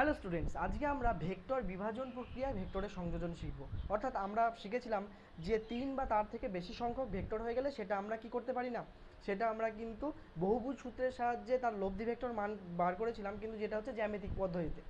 Hello students আজকে আমরা vector বিভাজন প্রক্রিয়ায় ভেক্টরের সংযোজন শিখব। অর্থাৎ আমরা শিখেছিলাম যে তিন বা তার থেকে বেশি সংখ্যক ভেক্টর হয়ে গেলে সেটা আমরা কি করতে পারি না? সেটা আমরা কিন্তু বহুভুজ সূত্রের সাহায্যে তার লব্ধি ভেক্টর মান বার করেছিলাম, কিন্তু যেটা হচ্ছে জ্যামিতিক পদ্ধতিতে।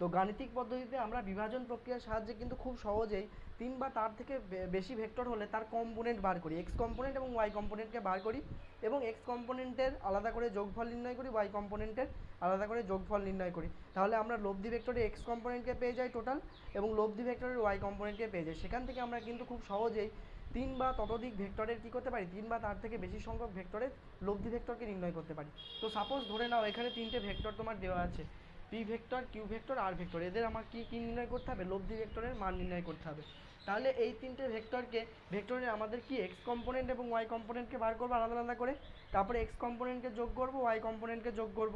তো গাণিতিক পদ্ধতিতে আমরা বিভাজন প্রক্রিয়ার সাহায্যে কিন্তু খুব সহজেই তিন বা তার থেকে বেশি ভেক্টর হলে তার কম্পোনেন্ট বার করি। এক্স কম্পোনেন্ট এবং ওয়াই কম্পোনেন্টকে বার করি এবং এক্স কম্পোনেন্টের আলাদা করে যোগফল নির্ণয় করি ওয়াই কম্পোনেন্টের আলাদা করে যোগফল নির্ণয় করি। তাহলে আমরা লব্ধি ভেক্টরে এক্স কম্পোনেন্টকে পেয়ে যাই টোটাল এবং লব্ধি ভেক্টরের ওয়াই কম্পোনেন্টকে পেয়ে যাই। সেখান থেকে আমরা কিন্তু খুব সহজেই তিন বা ততোধিক ভেক্টরের কী করতে পারি? তিন বা তার থেকে বেশি সংখ্যক ভেক্টরের লব্ধি ভেক্টরকে নির্ণয় করতে পারি। তো সাপোজ ধরে নাও এখানে তিনটে ভেক্টর তোমার দেওয়া আছে। P vector Q vector R vector এদের আমার কি কি নির্ণয় করতে হবে? লব্ধি ভেক্টরের মান নির্ণয় করতে হবে। তাহলে এই তিনটে ভেক্টরকে ভেক্টরে আমাদের কি এক্স কম্পোনেন্ট এবং ওয়াই কম্পোনেন্টকে বার করব আলাদা আলাদা করে? তারপরে এক্স কম্পোনেন্টকে যোগ করব ওয়াই কম্পোনেন্টকে যোগ করব।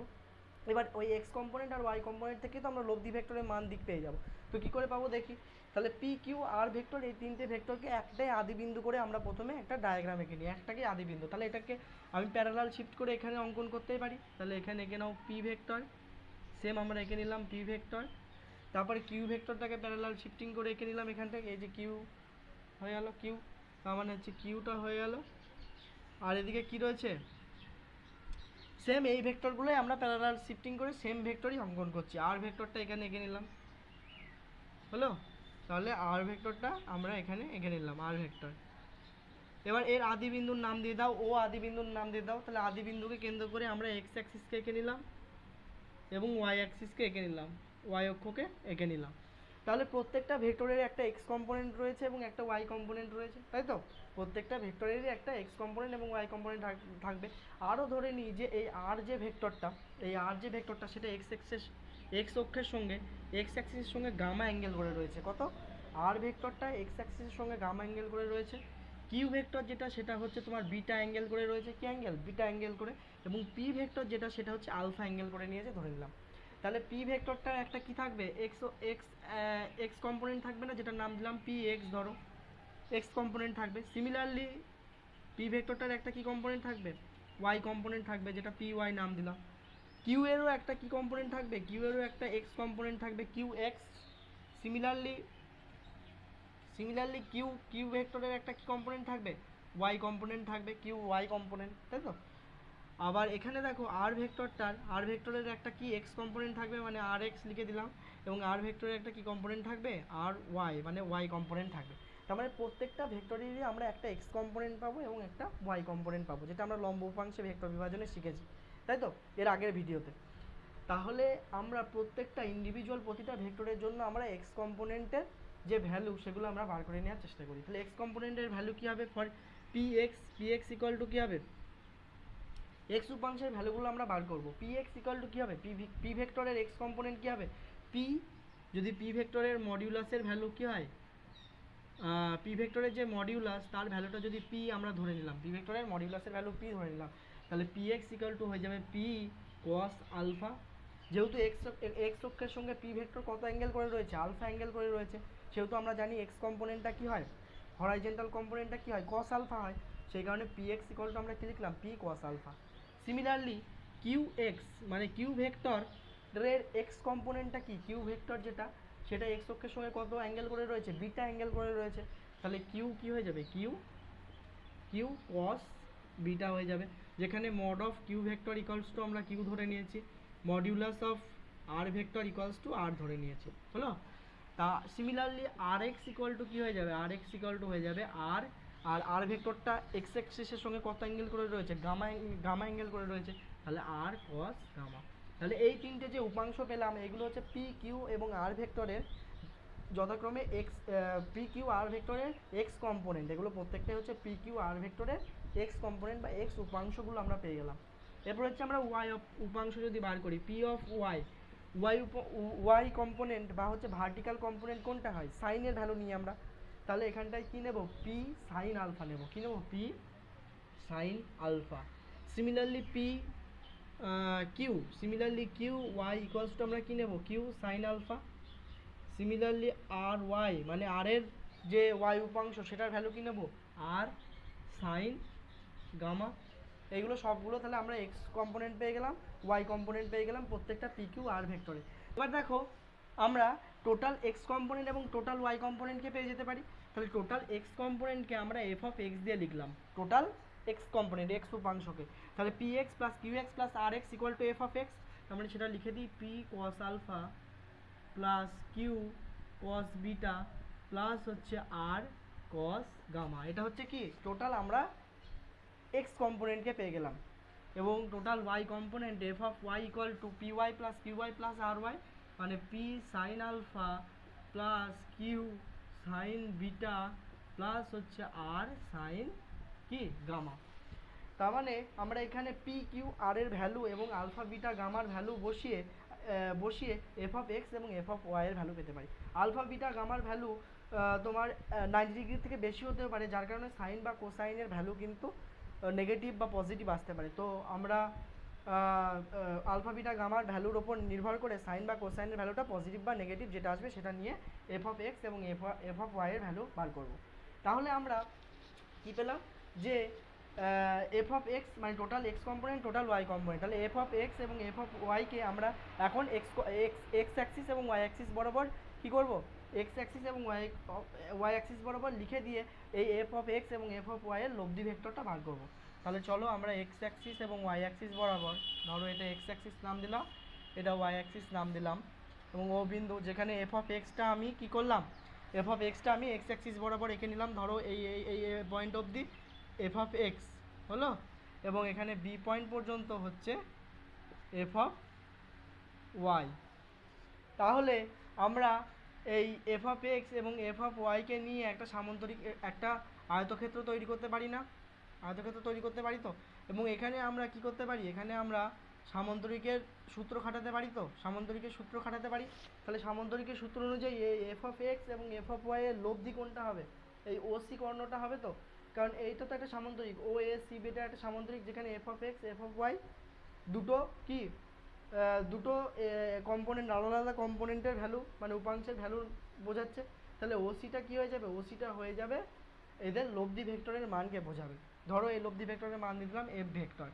এবার ওই এক্স কম্পোনেন্ট আর ওয়াই কম্পোনেন্ট থেকে তো আমরা লব্ধি ভেক্টরের মান দিক পেয়ে যাব। তো কী করে পাবো দেখি? তাহলে পি কিউ আর ভেক্টর এই তিনটে ভেক্টরকে একটাই আদি বিন্দু করে আমরা প্রথমে একটা ডায়াগ্রাম এঁকে নিই। একটাকে আদি বিন্দু। তাহলে এটাকে আমি প্যারালাল শিফট করে এখানে অঙ্কন করতেই পারি। তাহলে এখানে এঁকে নাও পি ভেক্টর সেম আমরা এঁকে নিলাম পি ভেক্টর তারপরে কিউ ভেক্টরটাকে প্যারালাল শিফটিং করে এঁকে নিলাম এখান থেকে এই যে কিউ হয়ে গেল কিউ তার মানে হচ্ছে কিউটা হয়ে গেল আর এদিকে কি রয়েছে? সেম এই ভেক্টরগুলোই আমরা প্যারালাল শিফটিং করে সেম ভেক্টরই অঙ্কন করছি। আর ভেক্টরটা এখানে এঁকে নিলাম। হলো? তাহলে আর ভেক্টরটা আমরা এখানে এঁকে নিলাম আর ভেক্টর এবার এর আদি বিন্দুর নাম দিয়ে দাও, ও আদি বিন্দুর নাম দিয়ে দাও, তাহলে আদি বিন্দুকে কেন্দ্র করে আমরা এক্স অ্যাক্সিসকে এঁকে নিলাম। এবং ওয়াই অ্যাক্সিসকে এঁকে নিলাম ওয়াই অক্ষকে এঁকে নিলাম। তাহলে প্রত্যেকটা ভেক্টরের একটা এক্স কম্পোনেন্ট রয়েছে এবং একটা ওয়াই কম্পোনেন্ট রয়েছে, তাই তো? প্রত্যেকটা ভেক্টরেরই একটা এক্স কম্পোনেন্ট এবং ওয়াই কম্পোনেন্ট থাকবে। আরও ধরে নিই যে এই আর যে ভেক্টরটা, এই আর যে ভেক্টরটা সেটা এক্স এক্সেস এক্স অক্ষের সঙ্গে এক্স অ্যাক্সিসের সঙ্গে গামা অ্যাঙ্গেল করে রয়েছে। কত? আর ভেক্টরটা এক্স অ্যাক্সিসের সঙ্গে গামা অ্যাঙ্গেল করে রয়েছে। কিউ ভেক্টর যেটা, সেটা হচ্ছে তোমার বিটা অ্যাঙ্গেল করে রয়েছে। কি অ্যাঙ্গেল বিটা অ্যাঙ্গেল করে। এবং পি ভেক্টর যেটা, সেটা হচ্ছে আলফা অ্যাঙ্গেল করে নিয়েছে ধরে নিলাম। তাহলে পি ভেক্টরটার একটা কি থাকবে? এক্স এক্স এক্স কম্পোনেন্ট থাকবে না? যেটার নাম দিলাম পি এক্স ধরো। এক্স কম্পোনেন্ট থাকবে। সিমিলারলি পি ভেক্টরটার একটা কি কম্পোনেন্ট থাকবে? ওয়াই কম্পোনেন্ট থাকবে, যেটা পি ওয়াই নাম দিলাম। কিউ এরও একটা কি কম্পোনেন্ট থাকবে? কিউ এরও একটা এক্স কম্পোনেন্ট থাকবে Q X similarly similarly Q Q ভেক্টরের একটা কি কম্পোনেন্ট থাকবে? ওয়াই কম্পোনেন্ট থাকবে কিউ ওয়াই কম্পোনেন্ট তাই তো? আবার এখানে দেখো আর ভেক্টরটার আর ভেক্টরের একটা কি এক্স কম্পোনেন্ট থাকবে? মানে আর এক্স লিখে দিলাম। এবং আর ভেক্টরের একটা কি কম্পোনেন্ট থাকবে? আর ওয়াই মানে ওয়াই কম্পোনেন্ট থাকবে। তার মানে প্রত্যেকটা ভেক্টরেরই আমরা একটা এক্স কম্পোনেন্ট পাবো এবং একটা ওয়াই কম্পোনেন্ট পাবো, যেটা আমরা লম্ব উপাংশে ভেক্টর বিভাজনে শিখেছি, তাই তো? এর আগের ভিডিওতে। তাহলে আমরা প্রত্যেকটা ইন্ডিভিজুয়াল প্রতিটা ভেক্টরের জন্য আমরা এক্স কম্পোনেন্টের যে ভ্যালু সেগুলো আমরা বার করে নেওয়ার চেষ্টা করি। তাহলে এক্স কম্পোনেন্টের ভ্যালু কী হবে? For P X P X equal to কী হবে? এক্স উপাংশের ভ্যালুগুলো আমরা বার করব। পি এক্স ইকুয়াল টু কী হবে? পি পি ভেক্টরের এক্স কম্পোনেন্ট কী হবে? পি যদি পি ভেক্টরের মডিউলাসের ভ্যালু কী হয়? পি ভেক্টরের যে মডিউলাস তার ভ্যালুটা যদি পি আমরা ধরে নিলাম পি ভেক্টরের মডিউলাসের ভ্যালু পি ধরে নিলাম, তাহলে পি এক্স ইকুয়াল টু হয়ে যাবে পি কস আলফা যেহেতু এক্স এক্স অক্ষের সঙ্গে পি ভেক্টর কত অ্যাঙ্গেল করে রয়েছে? আলফা অ্যাঙ্গেল করে রয়েছে। সেহেতু আমরা জানি এক্স কম্পোনেন্টটা কী হয়? হরাইজেন্টাল কম্পোনেন্টটা কী হয়? কস আলফা হয়। সেই কারণে পি এক্স আমরা কী লিখলাম? P cos alpha similarly Q X মানে কিউ ভেক্টর এর এক্স কম্পোনেন্টটা কি? কিউ ভেক্টর যেটা, সেটা এক্স অক্ষের সঙ্গে কত অ্যাঙ্গেল করে রয়েছে? বিটা অ্যাঙ্গেল করে রয়েছে। তাহলে কিউ কি হয়ে যাবে? কিউ কিউ কস বিটা হয়ে যাবে। যেখানে mod of Q vector equals to আমরা কিউ ধরে নিয়েছি। Modulus of R vector equals to R ধরে নিয়েছি। হলো? তা similarly R X equal to কী হয়ে যাবে? আর এক্স ইকুয়াল টু হয়ে যাবে আর আর আর ভেক্টরটা এক্স এক্সিসের সঙ্গে কত অ্যাঙ্গেল করে রয়েছে? গামা গামা অ্যাঙ্গেল করে রয়েছে। তাহলে আর কস গামা তাহলে এই তিনটে যে উপাংশ পেলাম, এগুলো হচ্ছে পি কিউ এবং আর ভেক্টরের যথাক্রমে এক্স পি কিউ আর ভেক্টরের এক্স কম্পোনেন্ট এগুলো প্রত্যেকটাই হচ্ছে পি কিউ আর ভেক্টরের এক্স কম্পোনেন্ট বা এক্স উপাংশগুলো আমরা পেয়ে গেলাম। এরপর হচ্ছে আমরা ওয়াই উপাংশ যদি বার করি P of Y Y Y component বা হচ্ছে ভার্টিক্যাল কম্পোনেন্ট কোনটা হয়? সাইনের ভ্যালু নিই আমরা। তাহলে এখানটায় কী নেব? পি সাইন আলফা নেব। কী নেব? P sine alpha similarly P Q similarly Q Y equals to আমরা কী নেব? Q sine alpha similarly R Y মানে আর এর যে ওয়াই উপাংশ, সেটার ভ্যালু কী নেব? আর সাইন গামা এইগুলো সবগুলো তাহলে আমরা এক্স কম্পোনেন্ট পেয়ে গেলাম ওয়াই কম্পোনেন্ট পেয়ে গেলাম, প্রত্যেকটা পি কিউ আর ভেক্টরে এবার দেখো, আমরা টোটাল এক্স কম্পোনেন্ট এবং টোটাল ওয়াই কম্পোনেন্টকে পেয়ে যেতে পারি। তাহলে টোটাল এক্স কম্পোনেন্টকে আমরা এফ অফ এক্স দিয়ে লিখলাম। টোটাল এক্স কম্পোনেন্ট এক্স উপাংশকে। তাহলে P X plus Q X plus R X equal to F of X আমরা সেটা লিখে দিই P cos alpha plus Q cos beta plus হচ্ছে আর কস গামা এটা হচ্ছে কি? টোটাল আমরা এক্স কম্পোনেন্টকে পেয়ে গেলাম। এবং total Y component F of Y equal to P Y plus Q Y plus R Y মানে P sine alpha plus Q sine beta plus হচ্ছে আর সাইন কি গামা তার মানে আমরা এখানে পি কিউ আর এর ভ্যালু এবং আলফা বিটা গামার ভ্যালু বসিয়ে বসিয়ে এফ অফ এক্স এবং এফ অফ ওয়াই এর ভ্যালু পেতে পারি। আলফা বিটা গামার ভ্যালু তোমার নাইনটি ডিগ্রি থেকে বেশি হতেও পারে, যার কারণে সাইন বা কোসাইনের ভ্যালু কিন্তু নেগেটিভ বা পজিটিভ আসতে পারে। তো আমরা আলফা বিটা গামার ভ্যালুর ওপর নির্ভর করে সাইন বা কোসাইনের ভ্যালুটা পজিটিভ বা নেগেটিভ যেটা আসবে সেটা নিয়ে এফ অফ এক্স এবং এফ এফ অফ ওয়াই এর ভ্যালু বার করব। তাহলে আমরা কি পেলাম? যে এফ অফ এক্স মানে total X component total Y component তাহলে এফ অফ এক্স এবং এফ অফ ওয়াইকে আমরা এখন এক্স এক্স এক্স অ্যাক্সিস এবং ওয়াই অ্যাক্সিস বরাবর কি করব? এক্স অ্যাক্সিস এবং ওয়াই ওয়াই অ্যাক্সিস বরাবর লিখে দিয়ে এই এফ অফ এক্স এবং এফ অফ ওয়াই এর লব্ধি ভেক্টরটা বার করব। তাহলে চলো আমরা এক্স অ্যাক্সিস এবং ওয়াই অ্যাক্সিস বরাবর, ধরো এটা এক্স অ্যাক্সিস নাম দিলাম, এটা ওয়াই অ্যাক্সিস নাম দিলাম, এবং ও বিন্দু যেখানে এফ অফ এক্সটা আমি কি করলাম? এফ অফ এক্সটা আমি এক্স অ্যাক্সিস বরাবর এঁকে নিলাম, ধরো এই এই এই পয়েন্ট অবধি এফ অফ এক্স হলো? এবং এখানে বি পয়েন্ট পর্যন্ত হচ্ছে এফ অফ ওয়াই তাহলে আমরা এই এফ অফ এক্স এবং এফ অফ ওয়াইকে নিয়ে একটা সামান্তরিক, একটা আয়তক্ষেত্র তৈরি করতে পারি না। আয়তক্ষেত্র তৈরি করতে পারি তো? এবং এখানে আমরা কি করতে পারি? এখানে আমরা সামান্তরিকের সূত্র খাটাতে পারি তো? সামান্তরিকের সূত্র খাটাতে পারি? তাহলে সামন্তরিকের সূত্র অনুযায়ী এই এফ অফ এক্স এবং এফ অফ ওয়াই এর লব্ধি কোনটা হবে? এই ও সি কর্ণটা হবে তো? কারণ এইটা তো একটা সামান্তরিক। ও এ সি বিটা একটা সামান্তরিক, যেখানে F of X F of Y দুটো কি? দুটো কম্পোনেন্ট আলাদা আলাদা কম্পোনেন্টের ভ্যালু মানে উপাংশের ভ্যালু বোঝাচ্ছে। তাহলে ওসিটা কি হয়ে যাবে? ওসিটা হয়ে যাবে এদের লব্ধি ভেক্টরের মানকে বোঝাবে। ধরো এই লব্ধি ভেক্টরের মান দিলাম এফ ভেক্টর।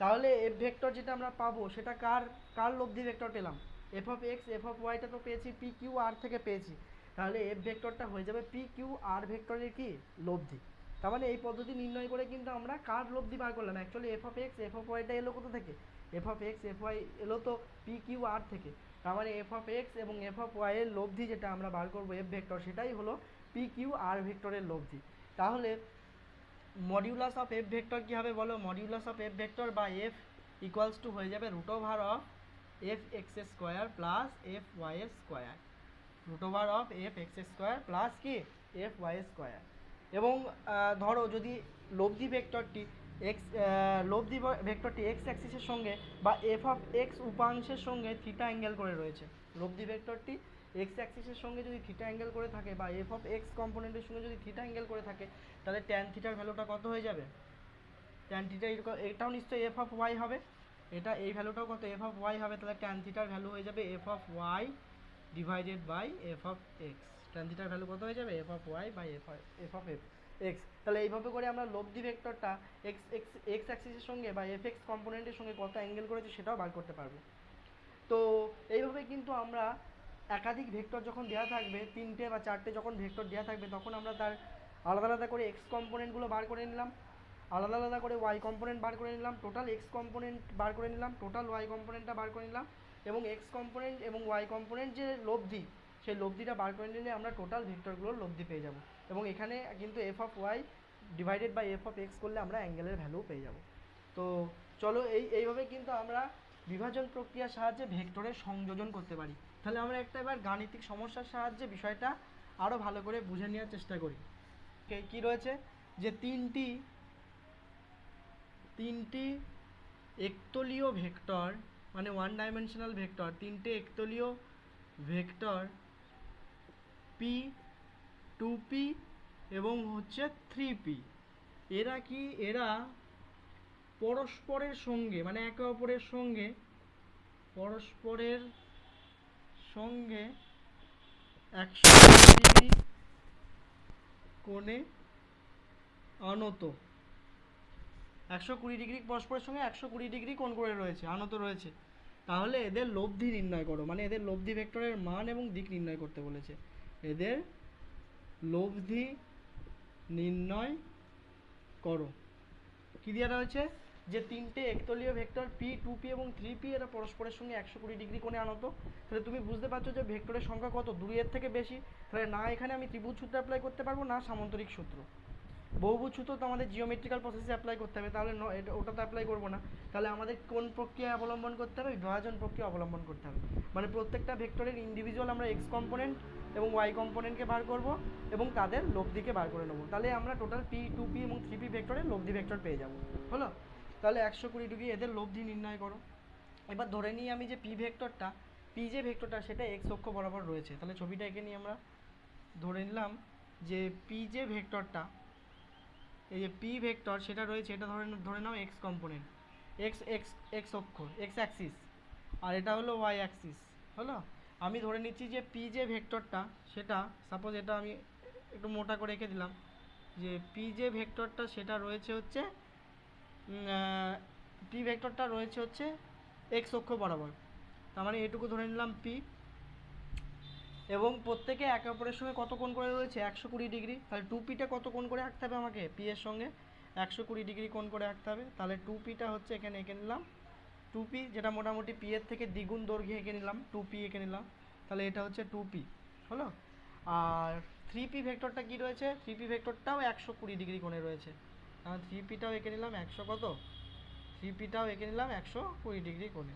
তাহলে এফ ভেক্টর যেটা আমরা পাবো, সেটা কার কার লব্ধি ভেক্টর পেলাম? F of X F of ওয়াইটা তো পেয়েছি পি কিউ আর থেকে পেয়েছি। তাহলে এফ ভেক্টরটা হয়ে যাবে পি কিউ আর ভেক্টরের কি? লব্ধি। তার মানে এই পদ্ধতি নির্ণয় করে কিন্তু আমরা কার লব্ধি বার করলাম? Actually F of X F of ওয়াইটা এলো কোথা থেকে? F of X F Y এলো তো পি কিউ আর থেকে। তার মানে এফ অফ এক্স এবং এফ অফ ওয়াই এর লব্ধি যেটা আমরা বার করব এফ ভেক্টর সেটাই হলো পি কিউ আর ভেক্টরের লব্ধি। তাহলে মডিউলাস অফ এফ ভেক্টর কী হবে বলো? মডিউলাস অফ এফ ভেক্টর বা এফ ইকুয়ালস টু হয়ে যাবে root over of F X square plus F Y square root over of F X square plus কি? এফ ওয়াই স্কোয়ার এবং ধরো যদি লব্ধি ভেক্টরটি এক্স লব্ধি ভেক্টরটি এক্স অ্যাক্সিসের সঙ্গে বা এফ অফ এক্স উপাংশের সঙ্গে থিটা অ্যাঙ্গেল করে রয়েছে। লব্ধি ভেক্টরটি এক্স অ্যাক্সিসের সঙ্গে যদি থিটা অ্যাঙ্গেল করে থাকে বা এফ অফ এক্স কম্পোনেন্টের সঙ্গে যদি থিটা অ্যাঙ্গেল করে থাকে, তাহলে ট্যান থিটার ভ্যালুটা কত হয়ে যাবে? ট্যান থিটা এটাও নিশ্চয়ই এফ অফ ওয়াই হবে। এটা এই ভ্যালুটাও কত, এফ অফ ওয়াই হবে, তাহলে ট্যান থিটার ভ্যালু হয়ে যাবে F of Y divided by F of X. Tan থিটার ভ্যালু কত হয়ে যাবে? F of Y by F F of F X. তাহলে এইভাবে করে আমরা লব্ধি ভেক্টরটা এক্স এক্স এক্স অ্যাক্সিসের সঙ্গে বা এফ এক্স কম্পোনেন্টের সঙ্গে কত অ্যাঙ্গেল করেছে সেটাও বার করতে পারব। তো এইভাবে কিন্তু আমরা একাধিক ভেক্টর যখন দেওয়া থাকবে, তিনটে বা চারটে যখন ভেক্টর দেওয়া থাকবে, তখন আমরা তার আলাদা আলাদা করে এক্স কম্পোনেন্টগুলো বার করে নিলাম, আলাদা আলাদা করে ওয়াই কম্পোনেন্ট বার করে নিলাম টোটাল এক্স কম্পোনেন্ট বার করে নিলাম টোটাল ওয়াই কম্পোনেন্টটা বার করে নিলাম এবং এক্স কম্পোনেন্ট এবং ওয়াই কম্পোনেন্ট যে লব্ধি সেই লব্ধিটা বার করে নিলে আমরা টোটাল ভেক্টরগুলোর লব্ধি পেয়ে যাব। এবং এখানে কিন্তু F of Y divided by F of X করলে আমরা অ্যাঙ্গেলের ভ্যালু পেয়ে যাব। তো চলো এই, এইভাবে কিন্তু আমরা বিভাজন প্রক্রিয়ার সাহায্যে ভেক্টরের সংযোজন করতে পারি। তাহলে আমরা একটা এবার গাণিতিক সমস্যার সাহায্যে বিষয়টা আরও ভালো করে বুঝে নেওয়ার চেষ্টা করি। কে- রয়েছে? যে তিনটি তিনটি একতলীয় ভেক্টর মানে ওয়ান ডাইমেনশনাল ভেক্টর, তিনটে একতলীয় ভেক্টর পি টু পি এবং হচ্ছে থ্রি পি এরা কি? এরা পরস্পরের সঙ্গে মানে একে অপরের সঙ্গে, পরস্পরের সঙ্গে একশো ডিগ্রি কোণে আনত। একশো কুড়ি ডিগ্রি পরস্পরের সঙ্গে একশো কুড়ি ডিগ্রি কোণ করে রয়েছে, আনত রয়েছে। তাহলে এদের লব্ধি নির্ণয় করো মানে এদের লব্ধি ভেক্টরের মান এবং দিক নির্ণয় করতে বলেছে। এদের লব্ধি নির্ণয় করো। কি দেওয়া রয়েছে যে তিনটে একতলীয় ভেক্টর পি টু পি এবং থ্রি পি এরা পরস্পরের সঙ্গে একশো কুড়ি ডিগ্রি কোণে আনত। তাহলে তুমি বুঝতে পারছ যে ভেক্টরের সংখ্যা কত? দুই এর থেকে বেশি। তাহলে না, এখানে আমি ত্রিভুজ সূত্র অ্যাপ্লাই করতে পারব, না সামান্তরিক সূত্র। বহুভুজ সূত্র তো আমাদের জিওমেট্রিক্যাল প্রসেসে অ্যাপ্লাই করতে হবে। তাহলে এটা- ওটা তো অ্যাপ্লাই করব না। তাহলে আমাদের কোন প্রক্রিয়া অবলম্বন করতে হবে? বিভাজন প্রক্রিয়া অবলম্বন করতে হবে। মানে প্রত্যেকটা ভেক্টরের ইন্ডিভিজুয়াল আমরা এক্স কম্পোনেন্ট এবং ওয়াই কম্পোনেন্টকে বার করব এবং তাদের লব্ধিকে বার করে নেব। তাহলে আমরা টোটাল পি টু পি এবং থ্রি পি ভেক্টরের লব্ধি ভেক্টর পেয়ে যাব। হলো? তাহলে একশো কুড়ি ডিগ্রি এদের লব্ধি নির্ণয় করো। এবার ধরে নিই আমি যে পি ভেক্টরটা পি যে ভেক্টরটা সেটা এক্স অক্ষ বরাবর রয়েছে। তাহলে ছবিটা এঁকে নিয়ে আমরা। ধরে নিলাম যে পি যে ভেক্টরটা এই যে পি ভেক্টর সেটা রয়েছে, এটা ধরে ধরে নাও X component X X X অক্ষ এক্স অ্যাক্সিস আর এটা হলো ওয়াই অ্যাক্সিস হলো? আমি ধরে নিচ্ছি যে পি যে ভেক্টরটা, সেটা সাপোজ এটা আমি একটু মোটা করে রেখে দিলাম, যে পি যে ভেক্টরটা, সেটা রয়েছে হচ্ছে পি ভেক্টরটা রয়েছে হচ্ছে এক্স অক্ষ বরাবর। তার মানে এটুকু ধরে নিলাম পি এবং প্রত্যেকে একে অপরের সঙ্গে কত কোণ করে রয়েছে? একশো কুড়ি ডিগ্রি। তাহলে টু পিটা কত কোণ করে আঁকতে হবে আমাকে? পি এর সঙ্গে। একশো কুড়ি ডিগ্রি কোণ করে আঁকতে হবে। তাহলে টু পিটা হচ্ছে এখানে এঁকে নিলাম। টু পি যেটা মোটামুটি পি এর থেকে দ্বিগুণ দৈর্ঘ্যে এঁকে নিলাম টু পি এঁকে নিলাম, তাহলে এটা হচ্ছে টু পি হলো? আর থ্রি পি ভেক্টরটা কী রয়েছে? থ্রি পি ভেক্টরটাও একশো কুড়ি ডিগ্রি কোণে রয়েছে। আর থ্রি পিটাও এঁকে নিলাম একশো কত? থ্রি পিটাও এঁকে নিলাম একশো কুড়ি ডিগ্রি কোণে।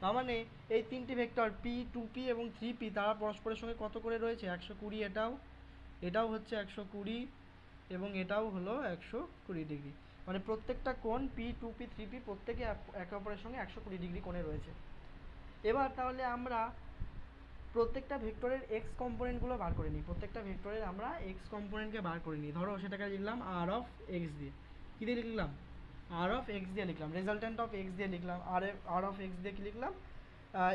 তার মানে এই তিনটি ভেক্টর পি টু পি এবং থ্রি পি তারা পরস্পরের সঙ্গে কত করে রয়েছে? একশো কুড়ি এটাও এটাও হচ্ছে একশো কুড়ি এবং এটাও হলো একশো কুড়ি ডিগ্রি। মানে প্রত্যেকটা কোণ P two P three P প্রত্যেকে এক- অপরের সঙ্গে একশো কুড়ি ডিগ্রি কোণে রয়েছে। এবার তাহলে আমরা প্রত্যেকটা ভেক্টরের এক্স কম্পোনেন্টগুলো বার করে নিই। প্রত্যেকটা ভেক্টরের আমরা এক্স কম্পোনেন্টকে বার করে নিই। ধরো সেটাকে লিখলাম আর অফ এক্স দিয়ে। কী দিয়ে লিখলাম? আর অফ এক্স দিয়ে লিখলাম। রেজাল্টেন্ট অফ এক্স দিয়ে লিখলাম। আর আর অফ এক্স দিয়ে কি লিখলাম?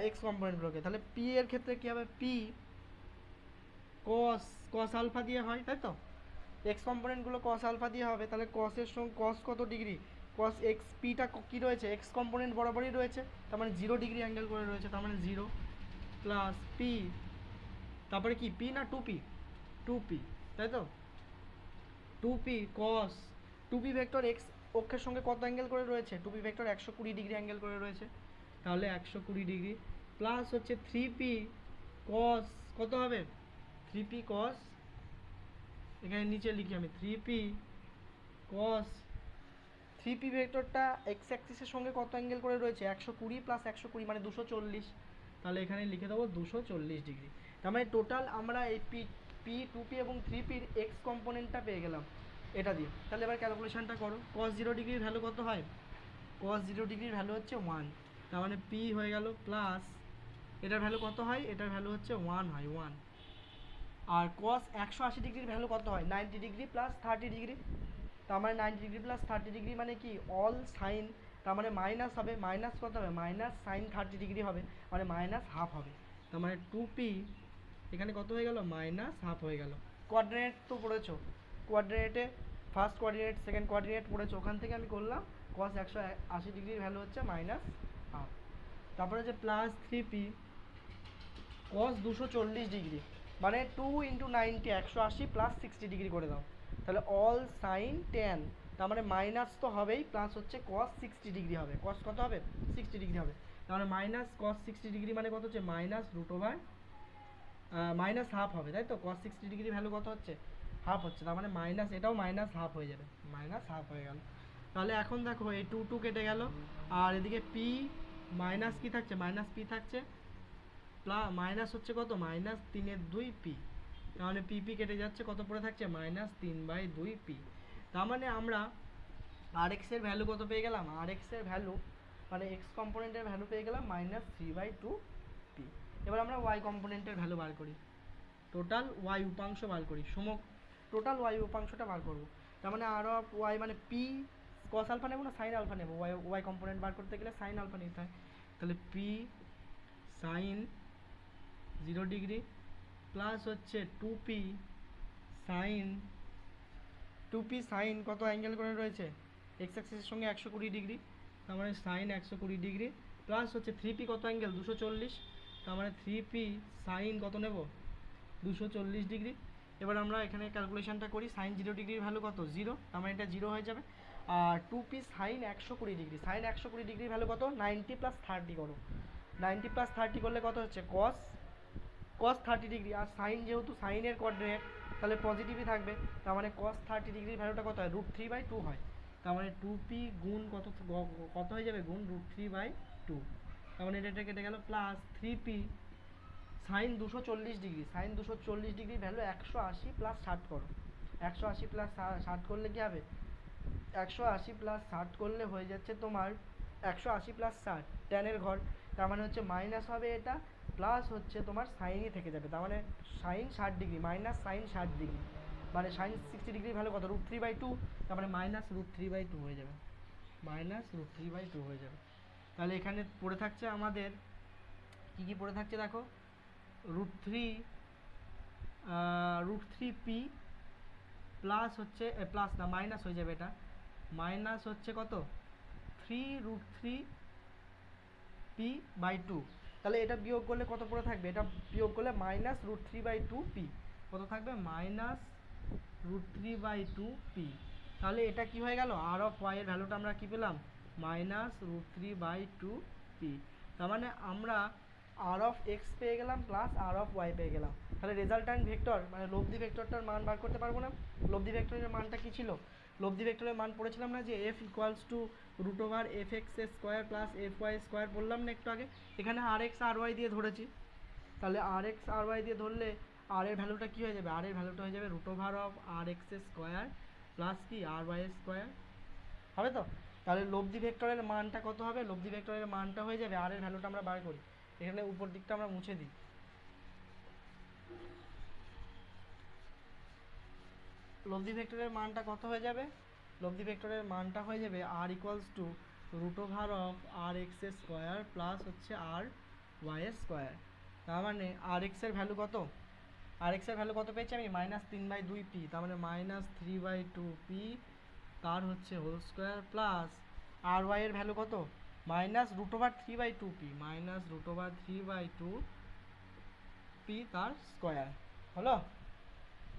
এক্স কম্পোনেন্টগুলোকে তাহলে পি এর ক্ষেত্রে কী হবে? পি কস কস আলফা দিয়ে হয়, তাই তো? এক্স কম্পোনেন্টগুলো কস আলফা দিয়ে হবে, তাহলে কসের সঙ্গে কস কত ডিগ্রি কস এক্স পিটা কী রয়েছে? এক্স কম্পোনেন্ট বরাবরই রয়েছে, তার মানে জিরো ডিগ্রি অ্যাঙ্গেল করে রয়েছে, তার মানে জিরো প্লাস পি তারপরে কি? পি না টু পি টু পি তাই তো? Two P cos two P vector X অক্ষের সঙ্গে কত অ্যাঙ্গেল করে রয়েছে? টু পি ভেক্টর একশো কুড়ি ডিগ্রি অ্যাঙ্গেল করে রয়েছে, তাহলে একশো কুড়ি ডিগ্রি প্লাস হচ্ছে থ্রি পি কস কত হবে? থ্রি পি কস এখানে নিচে লিখি আমি three P cos three P ভেক্টরটা X অ্যাক্সিসের সঙ্গে কত অ্যাঙ্গেল করে রয়েছে? একশো কুড়ি প্লাস একশো কুড়ি মানে দুশো চল্লিশ। তাহলে এখানে লিখে দেবো দুশো চল্লিশ ডিগ্রি তার মানে টোটাল আমরা এই পি পি টু পি এবং থ্রি পির এক্স কম্পোনেন্টটা পেয়ে গেলাম। এটা দিয়ে। তাহলে এবার ক্যালকুলেশনটা করো। কস জিরো ডিগ্রির ভ্যালু কত হয়? কস জিরো ডিগ্রির ভ্যালু হচ্ছে ওয়ান তার মানে পি হয়ে গেল প্লাস এটার ভ্যালু কত হয়? এটার ভ্যালু হচ্ছে ওয়ান হয় ওয়ান আর কস একশো আশি ডিগ্রির ভ্যালু কত হয়? Ninety degree plus thirty degree তার মানে ninety degree plus thirty degree মানে কি? অল সাইন তার মানে মাইনাস হবে মাইনাস কত হবে? মাইনাস সাইন থার্টি ডিগ্রি হবে। মানে মাইনাস হাফ হবে। তার মানে টু পি এখানে কত হয়ে গেল? মাইনাস হাফ হয়ে গেল। কোয়ার্ডিনেট তো পড়েছো। কোয়ার্ডিনেটে ফার্স্ট কোয়ার্ডিনেট সেকেন্ড কোয়ার্ডিনেট পড়েছো। ওখান থেকে আমি করলাম কস একশো আশি ডিগ্রির ভ্যালু হচ্ছে মাইনাস হাফ তারপরে যে প্লাস থ্রি পি কস দুশো চল্লিশ ডিগ্রি মানে টু ইন্টু নাইনটি একশো আশি প্লাস সিক্সটি ডিগ্রি করে দাও। তাহলে অল সাইন টেন তার মানে মাইনাস তো হবেই প্লাস হচ্ছে কস সিক্সটি ডিগ্রি হবে। কস কত হবে? সিক্সটি ডিগ্রি হবে। তার মানে মাইনাস কস সিক্সটি ডিগ্রি মানে কত হচ্ছে? Minus root over minus half হবে, তাই তো? কস সিক্সটি ডিগ্রি ভ্যালু কত হচ্ছে? হাফ হচ্ছে। তার মানে মাইনাস এটাও মাইনাস হাফ হয়ে যাবে। মাইনাস হাফ হয়ে গেল। তাহলে এখন দেখো, এই টু টু কেটে গেল। আর এদিকে পি মাইনাস কি থাকছে? মাইনাস পি থাকছে। প্লা, মাইনাস হচ্ছে কত? মাইনাস তিনের দুই পি। তাহলে পি পি কেটে যাচ্ছে, কত পড়ে থাকছে? মাইনাস তিন বাই দুই পি। তার মানে আমরা আর এক্সের ভ্যালু কত পেয়ে গেলাম? আর এক্সের ভ্যালু মানে এক্স কম্পোনেন্টের ভ্যালু পেয়ে গেলাম minus three by two P. এবার আমরা ওয়াই কম্পোনেন্টের ভ্যালু বার করি। টোটাল ওয়াই উপাংশ বার করি। সম টোটাল ওয়াই উপাংশটা বার করব। তার মানে আর অফ ওয়াই মানে পি কস আলফা নেব না সাইন আলফা নেব? ওয়াই ওয়াই কম্পোনেন্ট বার করতে গেলে সাইন আলফা নিতে হয়। তাহলে P sine zero degree plus হচ্ছে two P sine two P sine কত অ্যাঙ্গেল করে রয়েছে? এক্স অ্যাক্সিসের সঙ্গে একশো কুড়ি ডিগ্রি, তার মানে সাইন একশো কুড়ি ডিগ্রি প্লাস হচ্ছে থ্রি পি কত অ্যাঙ্গেল দুশো চল্লিশ, তার মানে থ্রি পি সাইন কত নেব? দুশো চল্লিশ ডিগ্রি। এবার আমরা এখানে ক্যালকুলেশনটা করি সাইন জিরো ডিগ্রির ভ্যালু কত? জিরো তার মানে এটা জিরো হয়ে যাবে। আর টু পি সাইন একশো কুড়ি ডিগ্রি সাইন একশো কুড়ি ডিগ্রির ভ্যালু কত? নাইনটি প্লাস থার্টি করো। নাইনটি প্লাস থার্টি করলে কত হচ্ছে? কস কস থার্টি ডিগ্রি আর সাইন যেহেতু সাইনের কোঅর্ডিনেট তাহলে পজিটিভই থাকবে। তার মানে কস থার্টি ডিগ্রির ভ্যালুটা কত হয়? রুট থ্রি বাই টু হয়। তার মানে টু পি গুণ কত কত হয়ে যাবে? গুণ রুট থ্রি বাই টু তার মানে এটা এটা কেটে গেল প্লাস থ্রি পি সাইন দুশো চল্লিশ ডিগ্রি সাইন দুশো চল্লিশ ডিগ্রি ভ্যালু একশো আশি প্লাস ষাট করো। একশো আশি প্লাস ষাট করলে কি হবে? একশো আশি প্লাস ষাট করলে হয়ে যাচ্ছে তোমার একশো আশি প্লাস ষাট টেনের ঘর। তার মানে হচ্ছে মাইনাস হবে এটা প্লাস হচ্ছে তোমার সাইনই থেকে যাবে। তার মানে সাইন ষাট ডিগ্রি মাইনাস সাইন ষাট ডিগ্রি মানে সাইন সিক্সটি ডিগ্রি ভ্যালু কত রুট থ্রি বাই টু তার মানে minus root three by two হয়ে যাবে। Minus root three by two হয়ে যাবে। তাহলে এখানে পড়ে থাকছে আমাদের, কী কী পড়ে থাকছে দেখো? Root three root three P plus হচ্ছে প্লাস না মাইনাস হয়ে যাবে এটা। মাইনাস হচ্ছে কত? Three root three P by two তাহলে এটা বিয়োগ করলে কত পড়ে থাকবে? এটা বিয়োগ করলে minus root three by two P কত থাকবে? Minus root three by two P তাহলে এটা কি হয়ে গেল? আর অফ ওয়াই এর ভ্যালুটা আমরা কি পেলাম? Minus root three by two P তার মানে আমরা আর অফ এক্স পেয়ে গেলাম প্লাস আর অফ ওয়াই পেয়ে গেলাম। তাহলে রেজাল্ট্যান্ট ভেক্টর মানে লব্ধি ভেক্টরটার মান বার করতে পারব না? লব্ধি ভেক্টরের মানটা কি ছিল? লব্ধি ভেক্টরের মান পড়েছিলাম না যে F equals to root over F X square plus F Y square বললাম না একটু আগে, এখানে আর এক্স আর ওয়াই দিয়ে ধরেছি। তাহলে আর এক্স আর ওয়াই দিয়ে ধরলে আর এর ভ্যালুটা কী হয়ে যাবে? আর এর ভ্যালুটা হয়ে যাবে root over of R X square plus কি? আর ওয়াই স্কোয়ার হবে তো? তাহলে লব্ধি ভেক্টরের মানটা কত হবে? লব্ধি ভেক্টরের মানটা হয়ে যাবে আর এর ভ্যালুটা আমরা বার করি। এখানে উপর দিকটা আমরা মুছে দিই। লব্ধি ভেক্টরের মানটা কত হয়ে যাবে? লব্ধি ভেক্টরের মানটা হয়ে যাবে R equals to root over of R X square plus হচ্ছে আর ওয়াই স্কোয়ার তার মানে আর এক্সের ভ্যালু কত? আর এক্সের ভ্যালু কত পেয়েছি আমি? মাইনাস তিন বাই দুই পি তার মানে minus three by two P তার হচ্ছে whole square plus R Y এর ভ্যালু কত? Minus root over three by two P minus root over three by two P তার স্কোয়ার হলো?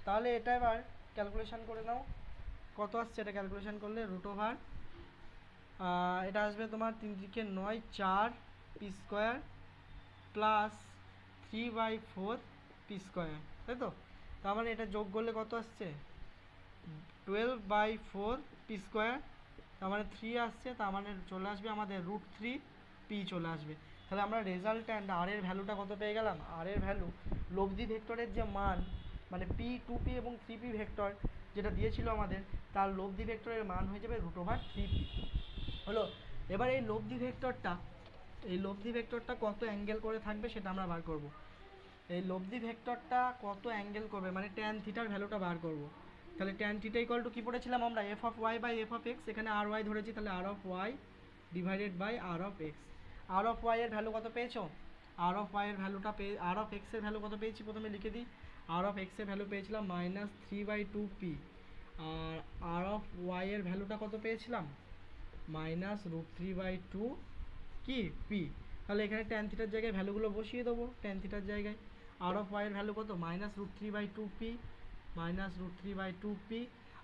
তাহলে এটা এবার ক্যালকুলেশন করে নাও। কত আসছে এটা ক্যালকুলেশন করলে? রুট ওভার এটা আসবে তোমার তিন দিকে নয়, চার P square plus three by four P square তাই তো? তার মানে এটা যোগ করলে কত আসছে? Twelve by four P square তার মানে থ্রি আসছে, তার মানে চলে আসবে আমাদের রুট থ্রি পি চলে আসবে। তাহলে আমরা রেজাল্ট্যান্ট আর এর ভ্যালুটা কত পেয়ে গেলাম? আর এর ভ্যালু লব্ধি ভেক্টরের যে মান মানে পি টু পি এবং থ্রি পি ভেক্টর যেটা দিয়েছিল আমাদের, তার লব্ধি ভেক্টরের মান হয়ে যাবে রুট ওভার থ্রি পি হলো? এবার এই লব্ধি ভেক্টরটা এই লব্ধি ভেক্টরটা কত অ্যাঙ্গেল করে থাকবে সেটা আমরা বার করব। এই লব্ধি ভেক্টরটা কত অ্যাঙ্গেল করবে মানে ট্যান থিটার ভ্যালুটা বার করব। তাহলে ট্যান থিটা ইকুয়াল টু কী পড়েছিলাম আমরা? F of Y by F of X এখানে আর ওয়াই ধরেছি, তাহলে R of Y divided by R of X R of Y এর ভ্যালু কত পেয়েছ? আর অফ ওয়াই এর ভ্যালুটা পেয়ে আর অফ এক্সের ভ্যালু কত পেয়েছি? প্রথমে লিখে দিই। আর অফ এক্সের ভ্যালু পেয়েছিলাম minus three by two P R R of Y এর ভ্যালুটা কত পেয়েছিলাম? Minus root three by two কি পি তাহলে এখানে ট্যান থিটার জায়গায় ভ্যালুগুলো বসিয়ে দেবো ট্যান থিটার জায়গায়। আর অফ ওয়াই এর ভ্যালু কত? Minus root three by two P minus root three by two P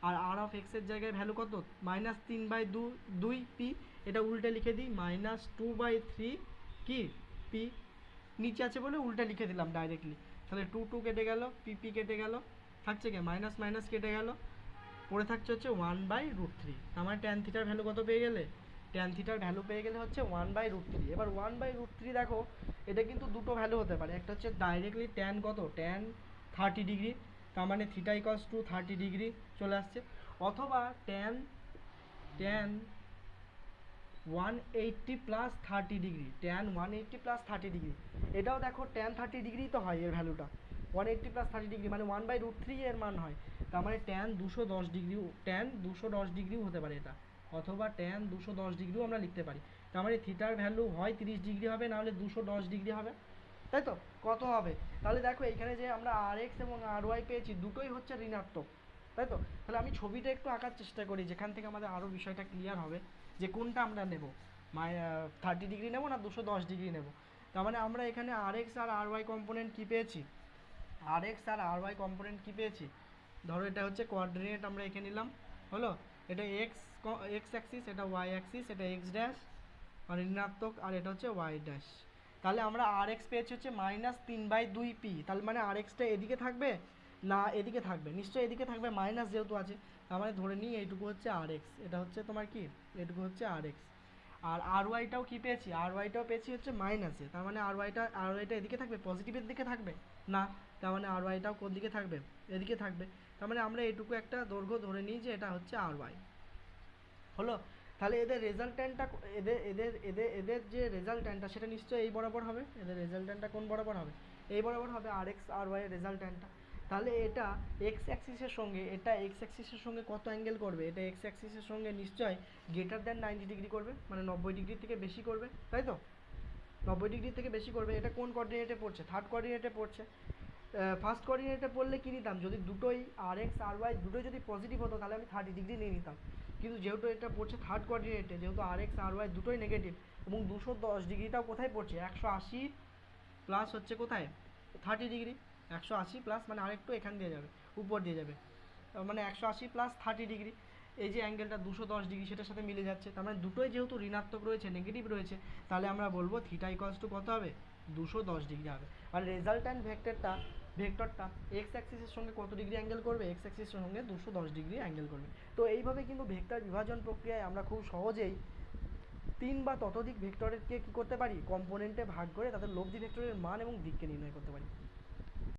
R R of এক্সের জায়গায় ভ্যালু কত? মাইনাস তিন বাই দু, দুই পি এটা উল্টে লিখে দিই মাইনাস টু বাই থ্রি কি পি নিচে আছে বলে উল্টে লিখে দিলাম ডাইরেক্টলি তাহলে টু টু কেটে গেল পি পি কেটে গেল, থাকছে কি? মাইনাস মাইনাস কেটে গেল। পড়ে থাকছে হচ্ছে ওয়ান বাই রুট থ্রি আমার ট্যান থিটার ভ্যালু কত পেয়ে গেলে? ট্যান থিটার ভ্যালু পেয়ে গেলে হচ্ছে ওয়ান বাই রুট থ্রি এবার ওয়ান বাই রুট থ্রি দেখো, এটা কিন্তু দুটো ভ্যালু হতে পারে। একটা হচ্ছে ডাইরেক্টলি ট্যান কত? ট্যান থার্টি ডিগ্রি তার মানে থিটা টু থার্টি ডিগ্রি চলে আসছে। অথবা tan tan one eighty plus thirty degree tan one eighty plus thirty degree এটাও দেখো ট্যান থার্টি ডিগ্রি তো হয় এর ভ্যালুটা one eighty plus thirty degree মানে ওয়ান বাই রুট থ্রি এর মান হয়। তার মানে ট্যান দুশো দশ ডিগ্রিও ট্যান দুশো দশ ডিগ্রিও হতে পারে এটা। অথবা ট্যান দুশো দশ ডিগ্রিও আমরা লিখতে পারি। তার মানে থিটার ভ্যালু হয় তিরিশ ডিগ্রি হবে, নাহলে দুশো দশ ডিগ্রি হবে। তাই তো? কত হবে? তাহলে দেখো এখানে যে আমরা আর এক্স এবং আর ওয়াই পেয়েছি, দুটোই হচ্ছে ঋণাত্মক। তাই তো? তাহলে আমি ছবিটা একটু আঁকার চেষ্টা করি, যেখান থেকে আমাদের আরও বিষয়টা ক্লিয়ার হবে। যে কোনটা আমরা নেব? মাই থার্টি ডিগ্রি নেব না দুশো দশ ডিগ্রি নেব? তার মানে আমরা এখানে আর এক্স আর আর ওয়াই কম্পোনেন্ট কী পেয়েছি? আর এক্স আর আর ওয়াই কম্পোনেন্ট কী পেয়েছি? ধরো এটা হচ্ছে কোঅর্ডিনেট আমরা এঁকে নিলাম। হলো? এটা এক্স এক্স অ্যাক্সিস এটা ওয়াই অ্যাক্সিস এটা এক্স ড্যাশ আর ঋণাত্মক, আর এটা হচ্ছে ওয়াই ড্যাশ তাহলে আমরা আর এক্স পেয়েছি হচ্ছে মাইনাস তিন বাই দুই পি তাহলে মানে আর এক্সটা এদিকে থাকবে না এদিকে থাকবে? নিশ্চয়ই এদিকে থাকবে মাইনাস যেহেতু আছে। তার মানে ধরে নিই এইটুকু হচ্ছে আর এক্স এটা হচ্ছে তোমার কি? এটুকু হচ্ছে আর এক্স আর আর ওয়াইটাও কি পেয়েছি? আর ওয়াইটাও পেয়েছি হচ্ছে মাইনাসে তার মানে আর ওয়াইটা আর ওয়াইটা এদিকে থাকবে? পজিটিভের দিকে থাকবে? না। তার মানে আর ওয়াইটাও কোন দিকে থাকবে? এদিকে থাকবে। তার মানে আমরা এটুকু একটা দৈর্ঘ্য ধরে নিই যে এটা হচ্ছে আর ওয়াই হলো? তাহলে এদের রেজাল্ট্যান্টটা এদের এদের এদের এদের যে রেজাল্ট্যান্টটা সেটা নিশ্চয়ই এই বরাবর হবে? এদের রেজাল্ট্যান্টটা কোন বরাবর হবে? এই বরাবর হবে আর এক্স আর ওয়াই রেজাল্ট্যান্টটা তাহলে এটা এক্স অ্যাক্সিসের সঙ্গে, এটা এক্স অ্যাক্সিসের সঙ্গে কত অ্যাঙ্গেল করবে? এটা এক্স অ্যাক্সিসের সঙ্গে নিশ্চয় গ্রেটার দ্যান নাইনটি ডিগ্রি করবে মানে নব্বই ডিগ্রি থেকে বেশি করবে, তাই তো? নব্বই ডিগ্রি থেকে বেশি করবে, এটা কোন কোঅর্ডিনেটে পড়ছে? থার্ড কোঅর্ডিনেটে পড়ছে। ফার্স্ট কোঅর্ডিনেটে পড়লে কী নিতাম? যদি দুটোই আর এক্স আর ওয়াই দুটোই যদি পজিটিভ হতো, তাহলে আমি থার্টি ডিগ্রি নিয়ে নিতাম। কিন্তু যেহেতু এটা পড়ছে থার্ড কোঅর্ডিনেটে যেহেতু আর এক্স আর ওয়াই দুটোই নেগেটিভ এবং দুশো দশ ডিগ্রিটাও কোথায় পড়ছে? একশো আশি প্লাস হচ্ছে কোথায়? থার্টি ডিগ্রি একশো আশি প্লাস মানে আরেকটু এখান দিয়ে যাবে, উপর দিয়ে যাবে। মানে একশো আশি প্লাস থার্টি ডিগ্রি এই যে অ্যাঙ্গেলটা দুশো দশ ডিগ্রি সেটার সাথে মিলে যাচ্ছে। তার মানে দুটোই যেহেতু ঋণাত্মক রয়েছে নেগেটিভ রয়েছে, তাহলে আমরা বলব থিটা ইকলস কত হবে? দুশো দশ ডিগ্রি হবে। আর রেজাল্ট্যান্ট ভেক্টরটা ভেক্টরটা এক্স অ্যাক্সিসের সঙ্গে কত ডিগ্রি অ্যাঙ্গেল করবে? এক্স অ্যাক্সিসের সঙ্গে দুশো দশ ডিগ্রি অ্যাঙ্গেল করবে। তো এইভাবে কিন্তু ভেক্টর বিভাজন প্রক্রিয়ায় আমরা খুব সহজেই তিন বা ততোধিক ভেক্টরকে কী করতে পারি? কম্পোনেন্টে ভাগ করে তাদের লব্ধি ভেক্টরের মান এবং দিককে নির্ণয় করতে পারি।